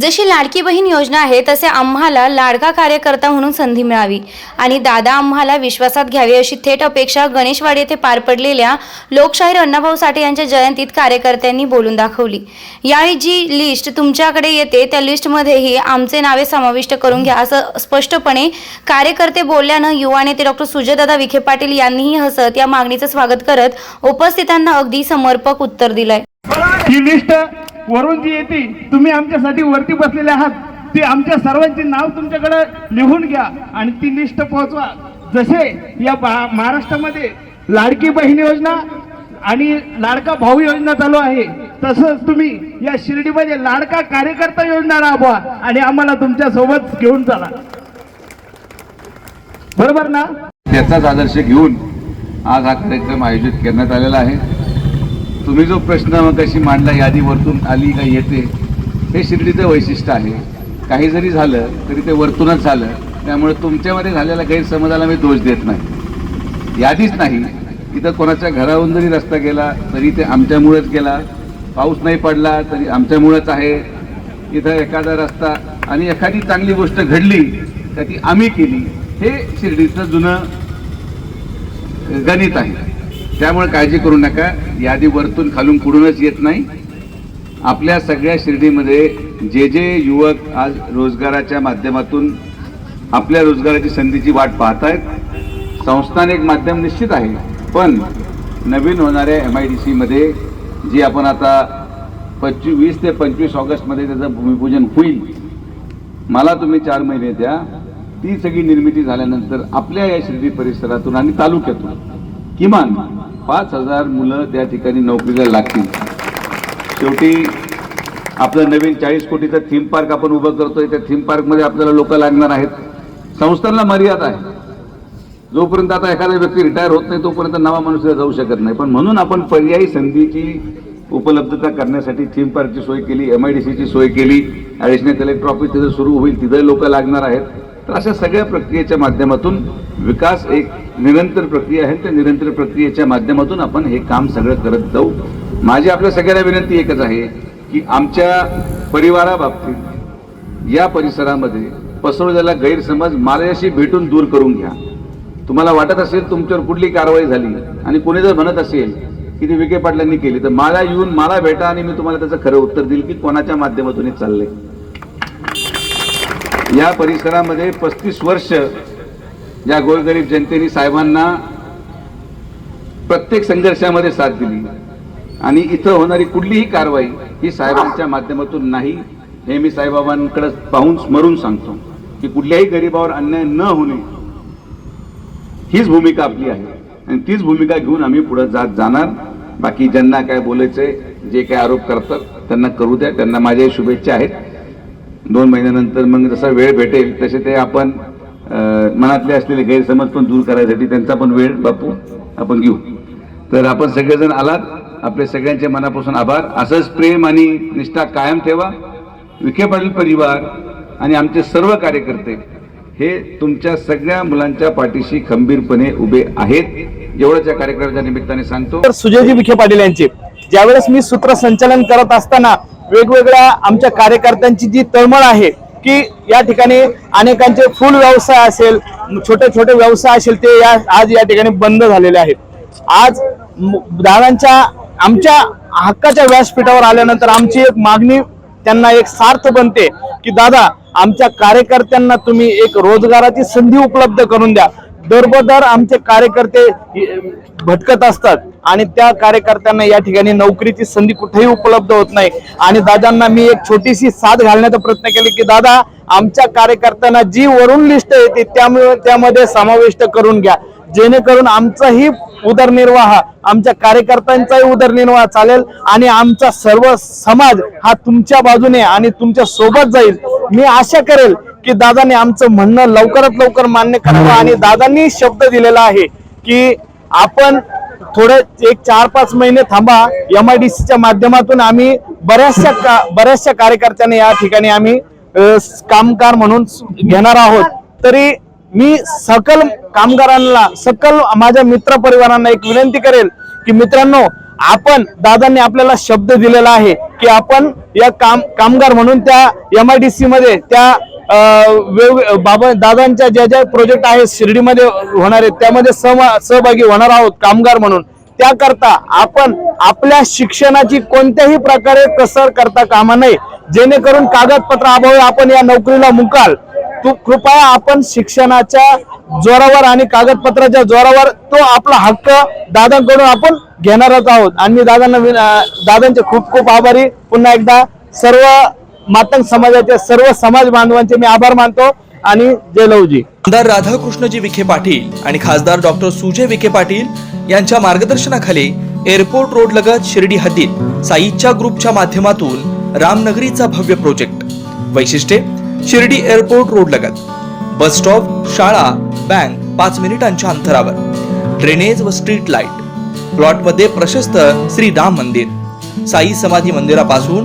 जशी लाडकी बहीण योजना आहे तसे आम्हाला लाडका कार्यकर्ता म्हणून संधी मिळावी. आणि दादा आम्हाला विश्वासात घ्यावे अशी थेट अपेक्षा गणेशवाडी येथे पार पडलेल्या लोकशाहीर अण्णाभाऊ साठे यांच्या जयंतीत कार्यकर्त्यांनी बोलून दाखवली. यावेळी जी लिस्ट तुमच्याकडे येते त्या लिस्टमध्येही आमचे नावे समाविष्ट करून घ्या असं स्पष्टपणे कार्यकर्ते बोलल्यानं युवा नेते डॉक्टर सुजयदादा विखे पाटील यांनीही हसत या मागणीचं स्वागत करत उपस्थितांना अगदी समर्पक उत्तर दिलंय. वरून जी येते तुम्ही आमच्यासाठी वरती बसलेले आहात. ती आमच्या सर्वांची नाव तुमच्याकडे लिहून घ्या आणि ती लिस्ट पोहोचवा. जसे या महाराष्ट्रामध्ये लाडकी बहीण योजना आणि लाडका भाऊ योजना चालू आहे तसंच तुम्ही या शिर्डीमध्ये लाडका कार्यकर्ता योजना राबवा आणि आम्हाला तुमच्यासोबत घेऊन चला. बरोबर ना? त्याचाच आदर्श घेऊन आज हा कार्यक्रम आयोजित करण्यात आलेला आहे. तुम्ही जो प्रश्न कशी मांडला यादी वरतून आली का येते हे शिर्डीचं वैशिष्ट्य आहे. काही जरी झालं तरी ते वरतूनच झालं. त्यामुळे तुमच्यामध्ये झालेल्या गैरसमजाला मी दोष देत नाही. यादीच नाही इथं कोणाच्या घराहून जरी रस्ता गेला तरी ते आमच्यामुळेच गेला. पाऊस नाही पडला तरी आमच्यामुळेच आहे. इथं एखादा रस्ता आणि एखादी चांगली गोष्ट घडली तर ती आम्ही केली हे शिर्डीचं जुनं गणित आहे. त्यामुळे काळजी करू नका. यादी वरतून खालून पुढूनच येत नाही. आपल्या सगळ्या शिर्डीमध्ये जे जे युवक आज रोजगाराच्या माध्यमातून आपल्या रोजगाराची संधीची वाट पाहत आहेत संस्थान एक माध्यम निश्चित आहे. पण नवीन होणाऱ्या एम आय डी सीमध्ये जी आपण आता पंचवीस वीस ते पंचवीस ऑगस्टमध्ये त्याचं भूमिपूजन होईल मला तुम्ही चार महिने द्या. ती सगळी निर्मिती झाल्यानंतर आपल्या या शिर्डी परिसरातून आणि तालुक्यातून किमान पाच हजार मुलं त्या ठिकाणी नोकरीला लागतील. शेवटी आपलं नवीन चाळीस कोटीचं थीम पार्क आपण उभं करतोय त्या थीम पार्कमध्ये आपल्याला लोक लागणार आहेत. संस्थांना मर्यादा आहे. जोपर्यंत आता एखादा व्यक्ती रिटायर होत नाही तोपर्यंत नवा मनुष्य जाऊ शकत नाही. पण म्हणून आपण पर्यायी संधीची उपलब्धता करण्यासाठी थीम पार्कची सोय केली एम आय डी सीची सोय केली ॲडिशनल कलेक्टर ऑफिस तिथं सुरू होईल तिथं लोक लागणार आहेत. तर अशा सगळ्या प्रक्रियेच्या माध्यमातून विकास एक निरंतर प्रक्रिया आहे त्या निरंतर प्रक्रियेच्या माध्यमातून आपण हे काम सगळं करत जाऊ. माझी आपल्या सगळ्यांना विनंती एकच आहे की आमच्या परिवाराबाबतीत या परिसरामध्ये पसरवलेला गैरसमज माझ्याशी भेटून दूर करून घ्या. तुम्हाला वाटत असेल तुमच्यावर कुठली कारवाई झाली आणि कोणी जर म्हणत असेल की ती विखे पाटलांनी केली तर मला येऊन मला भेटा आणि मी तुम्हाला त्याचं खरं उत्तर देईल की कोणाच्या माध्यमातून हे चाललंय. या परिसरामध्ये पस्तीस वर्ष या गोरगरीब जनतेने साहेबांना प्रत्येक संघर्षामध्ये साथ दिली. आणि इथं होणारी कुठलीही कारवाई ही साहेबांच्या माध्यमातून नाही. हे मी साईबाबांकडे पाहून स्मरून सांगतो की कुठल्याही गरीबावर अन्याय न होणे हीच भूमिका आपली आहे. आणि तीच भूमिका घेऊन आम्ही पुढे जात जाणार. बाकी ज्यांना काय बोलायचंय जे काय आरोप करतात त्यांना करू द्या. त्यांना माझ्या शुभेच्छा आहेत. दोन महिन्यानंतर मग जसा वेळ भेटेल तसे ते आपण मनातले असलेले गैरसमज पण दूर करायसाठी त्यांचा पण वेळ बापू आपण घेऊ. तर आपण सगळेजण आलात. आपले सगळ्यांचे मनापासून आभार. असंच प्रेम आणि निष्ठा कायम ठेवा. विखे पाटील परिवार आणि आमचे सर्व कार्यकर्ते हे तुमच्या सगळ्या मुलांच्या पाठीशी खंबीरपणे उभे आहेत. एवढंच या कार्यक्रमाच्या निमित्ताने सांगतो. तर सुजयजी विखे पाटील यांचे ज्यावेळेस मी सूत्रसंचालन करत असताना वेगवेगळ्या आमच्या कार्यकर्त्यांची जी तळमळ आहे की या ठिकाणी अनेकांचे फुल व्यवसाय असेल छोटे छोटे व्यवसाय असेल ते या आज या ठिकाणी बंद झालेले आहेत. आज दादांच्या आमच्या हक्काच्या व्यासपीठावर आल्यानंतर आमची एक मागणी त्यांना एक सार्थ बनते की दादा आमच्या कार्यकर्त्यांना तुम्ही एक रोजगाराची संधी उपलब्ध करून द्या. दरबदर आमचे कार्यकर्ते भटकत असतात आणि त्या कार्यकर्त्यांना या ठिकाणी नोकरीची संधी कुठेही उपलब्ध होत नाही. आणि दादांना मी एक छोटीशी साथ घालण्याचा प्रयत्न केला की दादा आमच्या कार्यकर्त्यांना जी वरून लिस्ट येते त्यामुळे त्यामध्ये समाविष्ट करून घ्या. जेणेकरून आमचाही उदरनिर्वाह आमच्या कार्यकर्त्यांचाही उदरनिर्वाह चालेल आणि आमचा सर्व समाज हा तुमच्या बाजूने आणि तुमच्यासोबत जाईल. मी आशा करेल की दादांनी आमचं म्हणणं लवकरात लवकर मान्य करावं आणि दादांनी शब्द दिलेला आहे की आपण थोडे एक चार पाच महिने थांबा. एम आय डी सीच्या माध्यमातून आम्ही बऱ्याचशा का बऱ्याचशा कार्यकर्त्यांना या ठिकाणी आम्ही कामगार म्हणून घेणार आहोत. तरी मी सकल कामगारांना सकल माझ्या मित्र परिवारांना एक विनंती करेल की मित्रांनो आपण दादांनी आपल्याला शब्द दिलेला आहे की आपण या काम कामगार म्हणून त्या एम आय डी सी मध्ये त्या बाबा दादांच्या ज्या ज्या प्रोजेक्ट आहेत शिर्डीमध्ये होणार आहेत त्यामध्ये सहभागी होणार आहोत कामगार म्हणून. त्याकरता आपण आपल्या शिक्षणाची कोणत्याही प्रकारे कसर करता कामा नये. जेणेकरून कागदपत्र अभावी आपण या नोकरीला मुकाल. तू कृपया आपण शिक्षणाच्या जोरावर आणि कागदपत्राच्या जोरावर तो आपला हक्क दादांकडून आपण घेणारच आहोत. आणि दादांना दादांचे खूप खूप आभारी. पुन्हा एकदा सर्व मातंग समाजाच्या सर्व समाज बांधवांचे मी आभार मानतो आणि जयलवजी आमदार राधाकृष्णजी विखे पाटील आणि खासदार डॉक्टर सुजय विखे पाटील यांच्या मार्गदर्शनाखाली एअरपोर्ट रोड लगत शिर्डी हद्दीत साईच्या ग्रुपच्या माध्यमातून रामनगरीचा भव्य प्रोजेक्ट. वैशिष्ट्ये शिर्डी एअरपोर्ट रोड लगत. बस स्टॉप शाळा बँक पाच मिनिटांच्या अंतरावर. ड्रेनेज व स्ट्रीट लाइट. प्लॉटमध्ये प्रशस्त श्री राम मंदिर. साई समाधी मंदिरापासून